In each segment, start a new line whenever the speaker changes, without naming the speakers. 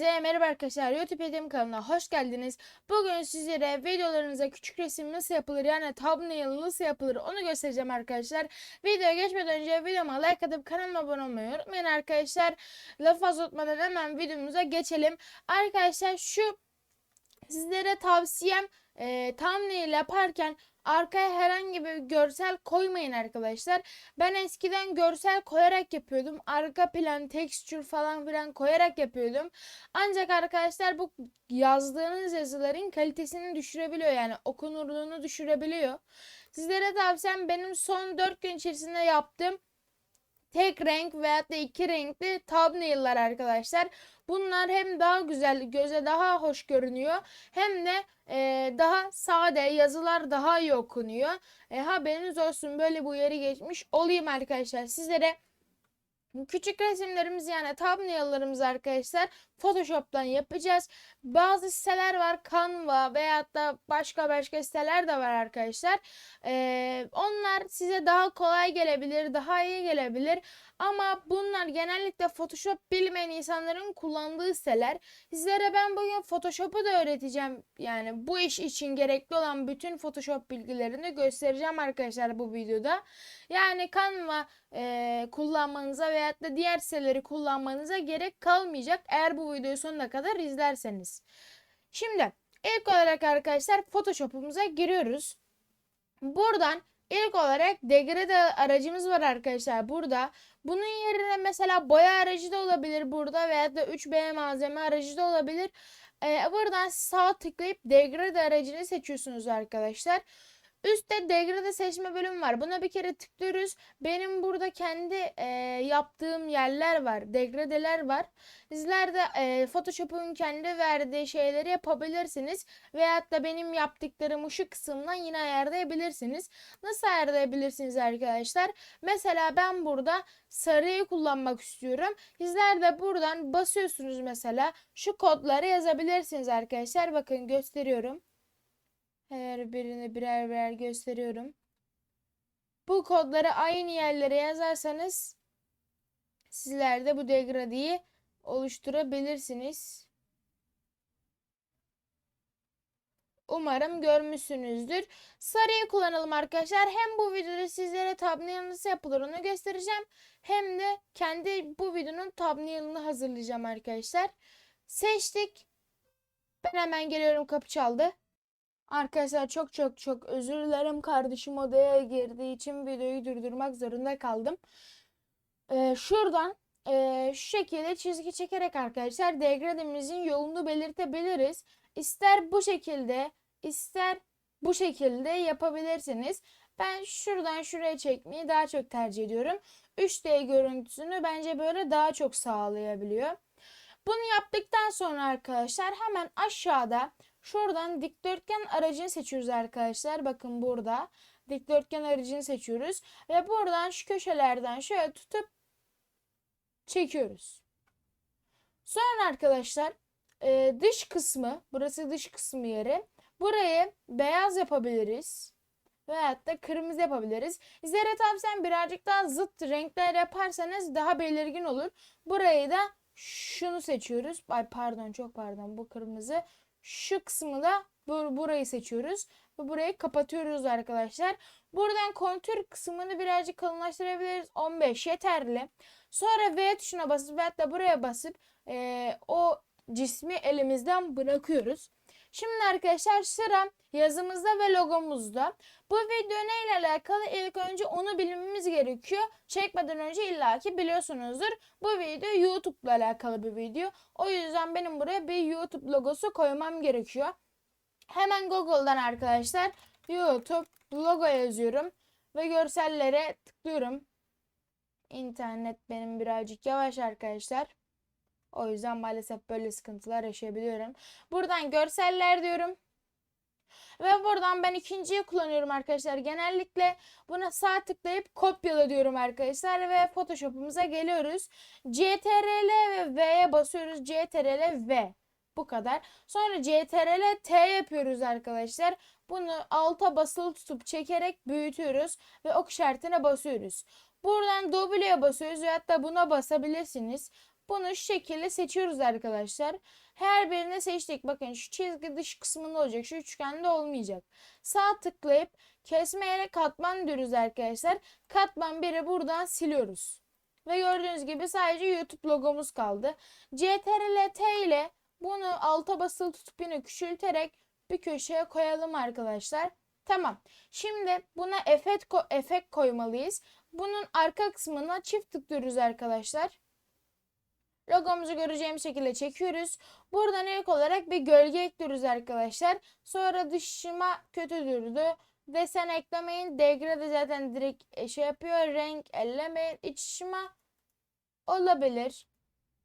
Hepinize merhaba arkadaşlar. YouTube Edim kanalına hoş geldiniz. Bugün sizlere videolarınıza küçük resim nasıl yapılır yani thumbnail nasıl yapılır onu göstereceğim arkadaşlar. Videoya geçmeden önce videoma like atıp kanalıma abone olmayı unutmayın arkadaşlar. Lafı fazla hemen videomuza geçelim. Arkadaşlar şu sizlere tavsiyem e, thumbnail yaparken arkaya herhangi bir görsel koymayın arkadaşlar. Ben eskiden görsel koyarak yapıyordum. Arka plan, texture falan filan koyarak yapıyordum. Ancak arkadaşlar bu yazdığınız yazıların kalitesini düşürebiliyor. Yani okunurluğunu düşürebiliyor. Sizlere tavsiyem benim son 4 gün içerisinde yaptığım tek renk veyahut da iki renkli thumbnail'lar arkadaşlar. Bunlar hem daha güzel, göze daha hoş görünüyor hem de e, daha sade, yazılar daha iyi okunuyor. E, haberiniz olsun böyle bu uyarı geçmiş olayım arkadaşlar sizlere. Küçük resimlerimiz yani thumbnail'larımızı arkadaşlar Photoshop'tan yapacağız. Bazı siteler var Canva veyahut da başka başka siteler de var arkadaşlar. Ee, onlar size daha kolay gelebilir, daha iyi gelebilir. Ama bunlar genellikle Photoshop bilmeyen insanların kullandığı siteler. Sizlere ben bugün Photoshop'u da öğreteceğim. Yani bu iş için gerekli olan bütün Photoshop bilgilerini göstereceğim arkadaşlar bu videoda. Yani Canva e, kullanmanıza veyahut da diğer siteleri kullanmanıza gerek kalmayacak. Eğer bu videoyu sonuna kadar izlerseniz. Şimdi ilk olarak arkadaşlar Photoshop'umuza giriyoruz. Buradan ilk olarak degrade aracımız var arkadaşlar burada. Bunun yerine mesela boya aracı da olabilir burada veya da 3B malzeme aracı da olabilir. Ee, buradan sağ tıklayıp degrade aracını seçiyorsunuz arkadaşlar. Üstte degrade seçme bölümü var. Buna bir kere tıklıyoruz. Benim burada kendi e, yaptığım yerler var. Degradeler var. Sizler de e, Photoshop'un kendi verdiği şeyleri yapabilirsiniz. Veyahut da benim yaptıklarımı şu kısımdan yine ayarlayabilirsiniz. Nasıl ayarlayabilirsiniz arkadaşlar? Mesela ben burada sarıyı kullanmak istiyorum. Sizler de buradan basıyorsunuz mesela. Şu kodları yazabilirsiniz arkadaşlar. Bakın gösteriyorum. Her birini birer birer gösteriyorum. Bu kodları aynı yerlere yazarsanız sizler de bu degradeyi oluşturabilirsiniz. Umarım görmüşsünüzdür. Sarıyı kullanalım arkadaşlar. Hem bu videoda sizlere thumbnail nasıl yapılır onu göstereceğim. Hem de kendi bu videonun thumbnail'ını hazırlayacağım arkadaşlar. Seçtik. Ben hemen geliyorum kapı çaldı. Arkadaşlar çok çok çok özür dilerim. Kardeşim odaya girdiği için videoyu durdurmak zorunda kaldım. Ee, şuradan e, şu şekilde çizgi çekerek arkadaşlar degrademizin yolunu belirtebiliriz. İster bu şekilde ister bu şekilde yapabilirsiniz. Ben şuradan şuraya çekmeyi daha çok tercih ediyorum. 3D görüntüsünü bence böyle daha çok sağlayabiliyor. Bunu yaptıktan sonra arkadaşlar hemen aşağıda Şuradan dikdörtgen aracını seçiyoruz arkadaşlar. Bakın burada dikdörtgen aracını seçiyoruz. Ve buradan şu köşelerden şöyle tutup çekiyoruz. Sonra arkadaşlar e, dış kısmı burası dış kısmı yeri. Burayı beyaz yapabiliriz. Veyahut da kırmızı yapabiliriz. Sizlere tavsiyem birazcık daha zıt renkler yaparsanız daha belirgin olur. Burayı da şunu seçiyoruz. Ay pardon çok pardon bu kırmızı. Şu kısmı da bur burayı seçiyoruz. Ve burayı kapatıyoruz arkadaşlar. Buradan kontür kısmını birazcık kalınlaştırabiliriz. 15 yeterli. Sonra V tuşuna basıp ve hatta buraya basıp e, o cismi elimizden bırakıyoruz. Şimdi arkadaşlar sıra yazımızda ve logomuzda. Bu video neyle alakalı ilk önce onu bilmemiz gerekiyor. Çekmeden önce illaki biliyorsunuzdur. Bu video YouTube ile alakalı bir video. O yüzden benim buraya bir YouTube logosu koymam gerekiyor. Hemen Google'dan arkadaşlar YouTube logo yazıyorum. Ve görsellere tıklıyorum. İnternet benim birazcık yavaş arkadaşlar. O yüzden maalesef böyle sıkıntılar yaşayabiliyorum. Buradan görseller diyorum. Ve buradan ben ikinciyi kullanıyorum arkadaşlar. Genellikle buna sağ tıklayıp kopyala diyorum arkadaşlar. Ve Photoshop'umuza geliyoruz. CTRL ve V'ye basıyoruz. CTRL V. Bu kadar. Sonra CTRL T yapıyoruz arkadaşlar. Bunu alta basılı tutup çekerek büyütüyoruz. Ve ok işaretine basıyoruz. Buradan W'ye basıyoruz ve hatta buna basabilirsiniz. Bunu şu şekilde seçiyoruz arkadaşlar. Her birini seçtik. Bakın şu çizgi dış kısmında olacak. Şu üçgende olmayacak. Sağ tıklayıp kesme yere katman diyoruz arkadaşlar. Katman biri buradan siliyoruz. Ve gördüğünüz gibi sadece YouTube logomuz kaldı. CTRL-T ile bunu alta basılı tutup yine küçülterek bir köşeye koyalım arkadaşlar. Tamam. Şimdi buna efekt, ko efekt koymalıyız. Bunun arka kısmına çift tıklıyoruz arkadaşlar. Logomuzu göreceğimiz şekilde çekiyoruz. Buradan ilk olarak bir gölge ekliyoruz arkadaşlar. Sonra dışıma kötü durdu. Desen eklemeyin. Degrade zaten direkt e, şey yapıyor. Renk ellemeyin. İç ışıma olabilir.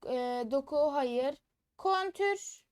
E, doku hayır. Kontür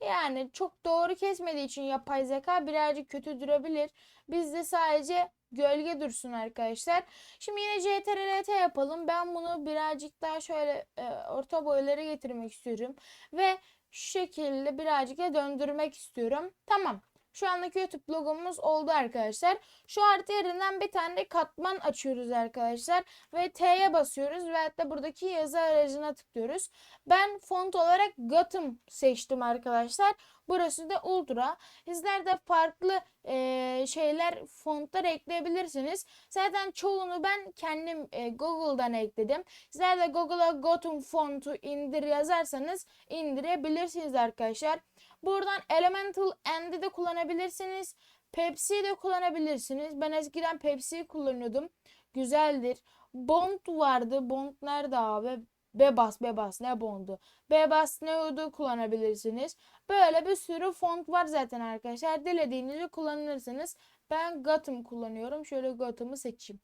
yani çok doğru kesmediği için yapay zeka birazcık kötü durabilir. Bizde sadece gölge dursun arkadaşlar. Şimdi yine CTRL-T yapalım. Ben bunu birazcık daha şöyle e, orta boylara getirmek istiyorum. Ve şu şekilde birazcık da döndürmek istiyorum. Tamam. Şu andaki YouTube logomuz oldu arkadaşlar. Şu artı yerinden bir tane de katman açıyoruz arkadaşlar. Ve T'ye basıyoruz ve hatta buradaki yazı aracına tıklıyoruz. Ben font olarak Gotham seçtim arkadaşlar. Burası da Ultra. Sizler de farklı e, şeyler, fontlar ekleyebilirsiniz. Zaten çoğunu ben kendim e, Google'dan ekledim. Sizler de Google'a Gotham fontu indir yazarsanız indirebilirsiniz arkadaşlar. Buradan Elemental End'i de kullanabilirsiniz. Pepsi'yi de kullanabilirsiniz. Ben eskiden Pepsi'yi kullanıyordum. Güzeldir. Bond vardı. Bond nerede abi? Bebas Bebas ne Bond'u? Bebas ne Udu kullanabilirsiniz. Böyle bir sürü font var zaten arkadaşlar. Dilediğinizi kullanırsınız. Ben Gotham kullanıyorum. Şöyle Gotham'ı seçeyim.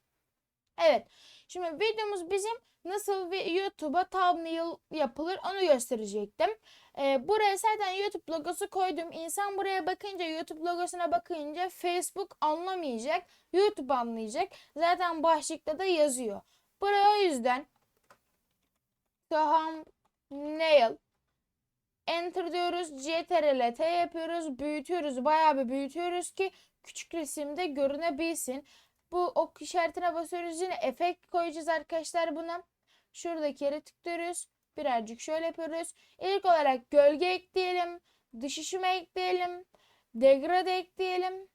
Evet. Şimdi videomuz bizim nasıl bir YouTube'a thumbnail yapılır onu gösterecektim. Ee, buraya zaten YouTube logosu koydum. İnsan buraya bakınca YouTube logosuna bakınca Facebook anlamayacak. YouTube anlayacak. Zaten başlıkta da yazıyor. Buraya o yüzden thumbnail Enter diyoruz. CTRL T yapıyoruz. Büyütüyoruz. Bayağı bir büyütüyoruz ki küçük resimde görünebilsin. Bu ok işaretine basıyoruz. Yine efekt koyacağız arkadaşlar buna. Şuradaki yere tıklıyoruz. Birazcık şöyle yapıyoruz. İlk olarak gölge ekleyelim. Dış ışıma ekleyelim. Degrade ekleyelim.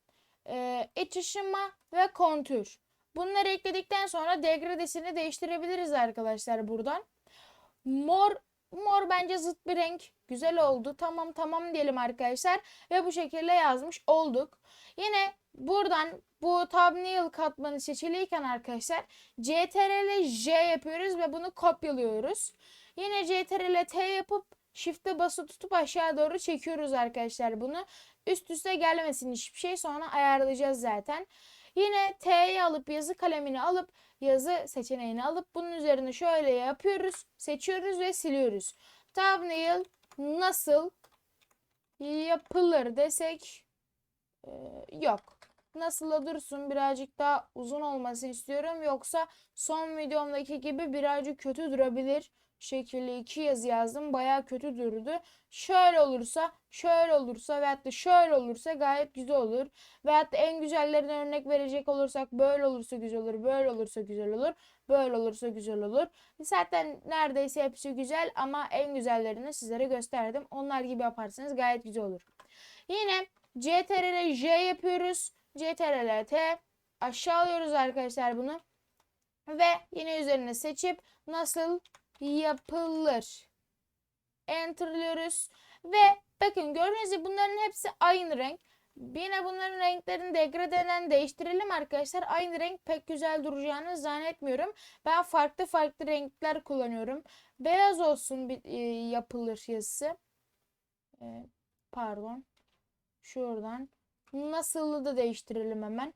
E, iç ışıma ve kontür. Bunları ekledikten sonra degradesini değiştirebiliriz arkadaşlar buradan. Mor mor bence zıt bir renk. Güzel oldu. Tamam tamam diyelim arkadaşlar. Ve bu şekilde yazmış olduk. Yine buradan bu thumbnail katmanı seçiliyken arkadaşlar CTRL J yapıyoruz ve bunu kopyalıyoruz. Yine CTRL T yapıp Shift'e basılı tutup aşağı doğru çekiyoruz arkadaşlar bunu. Üst üste gelmesin hiçbir şey sonra ayarlayacağız zaten. Yine T'yi alıp yazı kalemini alıp yazı seçeneğini alıp bunun üzerine şöyle yapıyoruz. Seçiyoruz ve siliyoruz. Thumbnail nasıl yapılır desek e, yok. Nasıl dursun birazcık daha uzun olmasını istiyorum. Yoksa son videomdaki gibi birazcık kötü durabilir şekilde iki yazı yazdım. Baya kötü durdu. Şöyle olursa, şöyle olursa veyahut da şöyle olursa gayet güzel olur. Veyahut da en güzellerinden örnek verecek olursak böyle olursa güzel olur, böyle olursa güzel olur, böyle olursa güzel olur. Zaten neredeyse hepsi güzel ama en güzellerini sizlere gösterdim. Onlar gibi yaparsanız gayet güzel olur. Yine CTRL J yapıyoruz. CTRL T aşağı alıyoruz arkadaşlar bunu. Ve yine üzerine seçip nasıl yapılır. Enter'lıyoruz. Ve bakın gördüğünüz gibi bunların hepsi aynı renk. Yine bunların renklerini degradeden değiştirelim arkadaşlar. Aynı renk pek güzel duracağını zannetmiyorum. Ben farklı farklı renkler kullanıyorum. Beyaz olsun bir e, yapılır yazısı. E, pardon. Şuradan. Nasıl'ı da değiştirelim hemen.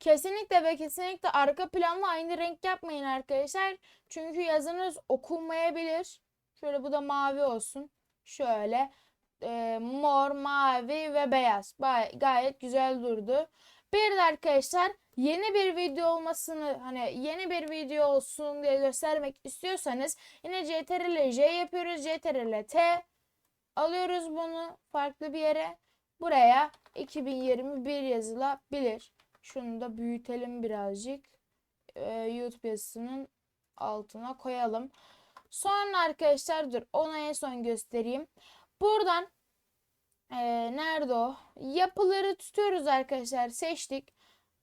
Kesinlikle ve kesinlikle arka planla aynı renk yapmayın arkadaşlar. Çünkü yazınız okunmayabilir. Şöyle bu da mavi olsun. Şöyle e, mor, mavi ve beyaz. Bay, gayet güzel durdu. Bir de arkadaşlar yeni bir video olmasını hani yeni bir video olsun diye göstermek istiyorsanız yine CTRL J yapıyoruz. CTRL T alıyoruz bunu farklı bir yere. Buraya 2021 yazılabilir. Şunu da büyütelim birazcık. Ee, YouTube yazısının altına koyalım. Sonra arkadaşlar dur onu en son göstereyim. Buradan eee, nerede o? Yapıları tutuyoruz arkadaşlar. Seçtik.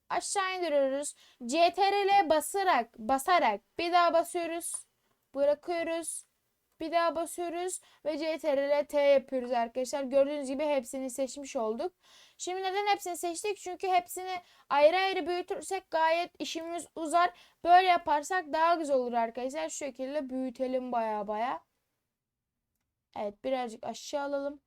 Aşağı indiriyoruz. CTRL basarak basarak bir daha basıyoruz. Bırakıyoruz. Bir daha basıyoruz ve CTRL T yapıyoruz arkadaşlar. Gördüğünüz gibi hepsini seçmiş olduk. Şimdi neden hepsini seçtik? Çünkü hepsini ayrı ayrı büyütürsek gayet işimiz uzar. Böyle yaparsak daha güzel olur arkadaşlar. Şu şekilde büyütelim baya baya. Evet birazcık aşağı alalım.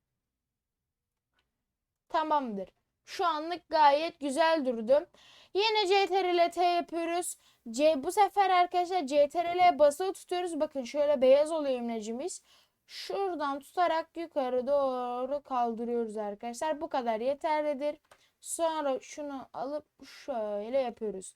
Tamamdır. Şu anlık gayet güzel durdu. Yine CTRL T yapıyoruz. C bu sefer arkadaşlar CTRL basılı tutuyoruz. Bakın şöyle beyaz oluyor imlecimiz. Şuradan tutarak yukarı doğru kaldırıyoruz arkadaşlar. Bu kadar yeterlidir. Sonra şunu alıp şöyle yapıyoruz.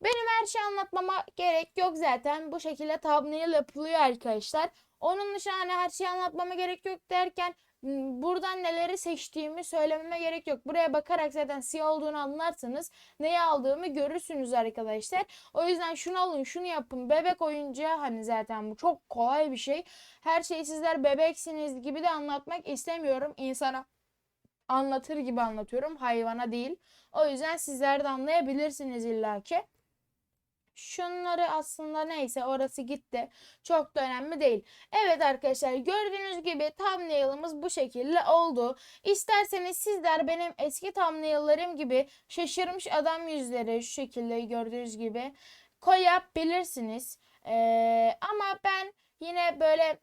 Benim her şeyi anlatmama gerek yok zaten. Bu şekilde thumbnail yapılıyor arkadaşlar. Onun dışında hani her şeyi anlatmama gerek yok derken buradan neleri seçtiğimi söylememe gerek yok. Buraya bakarak zaten siyah olduğunu anlarsınız. Neyi aldığımı görürsünüz arkadaşlar. O yüzden şunu alın, şunu yapın. Bebek oyuncağı hani zaten bu çok kolay bir şey. Her şeyi sizler bebeksiniz gibi de anlatmak istemiyorum. İnsana anlatır gibi anlatıyorum. Hayvana değil. O yüzden sizler de anlayabilirsiniz illaki. Şunları aslında neyse orası gitti. Çok da önemli değil. Evet arkadaşlar gördüğünüz gibi thumbnail'ımız bu şekilde oldu. İsterseniz sizler benim eski thumbnail'larım gibi şaşırmış adam yüzleri şu şekilde gördüğünüz gibi koyabilirsiniz. Ee, ama ben yine böyle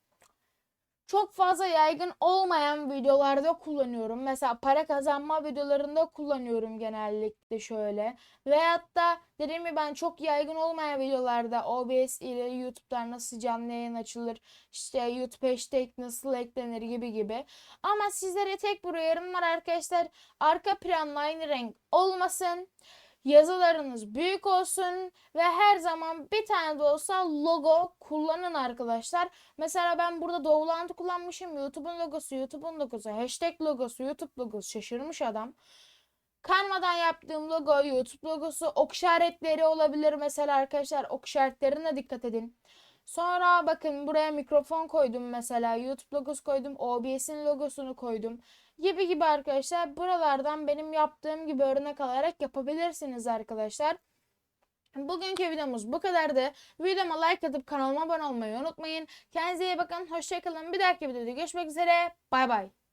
çok fazla yaygın olmayan videolarda kullanıyorum. Mesela para kazanma videolarında kullanıyorum genellikle şöyle. Veyahut da dediğim gibi ben çok yaygın olmayan videolarda OBS ile YouTube'dan nasıl canlı yayın açılır, işte YouTube hashtag nasıl eklenir gibi gibi. Ama sizlere tek bir uyarım var arkadaşlar. Arka plan aynı renk olmasın. Yazılarınız büyük olsun ve her zaman bir tane de olsa logo kullanın arkadaşlar. Mesela ben burada Doğulantı kullanmışım. YouTube'un logosu, YouTube'un logosu, hashtag logosu, YouTube logosu şaşırmış adam. Canva'dan yaptığım logo, YouTube logosu, ok işaretleri olabilir mesela arkadaşlar. Ok işaretlerine dikkat edin. Sonra bakın buraya mikrofon koydum mesela. YouTube logosu koydum. OBS'in logosunu koydum. Gibi gibi arkadaşlar. Buralardan benim yaptığım gibi örnek alarak yapabilirsiniz arkadaşlar. Bugünkü videomuz bu kadardı. Videoma like atıp kanalıma abone olmayı unutmayın. Kendinize iyi bakın. Hoşçakalın. Bir dahaki videoda görüşmek üzere. Bay bay.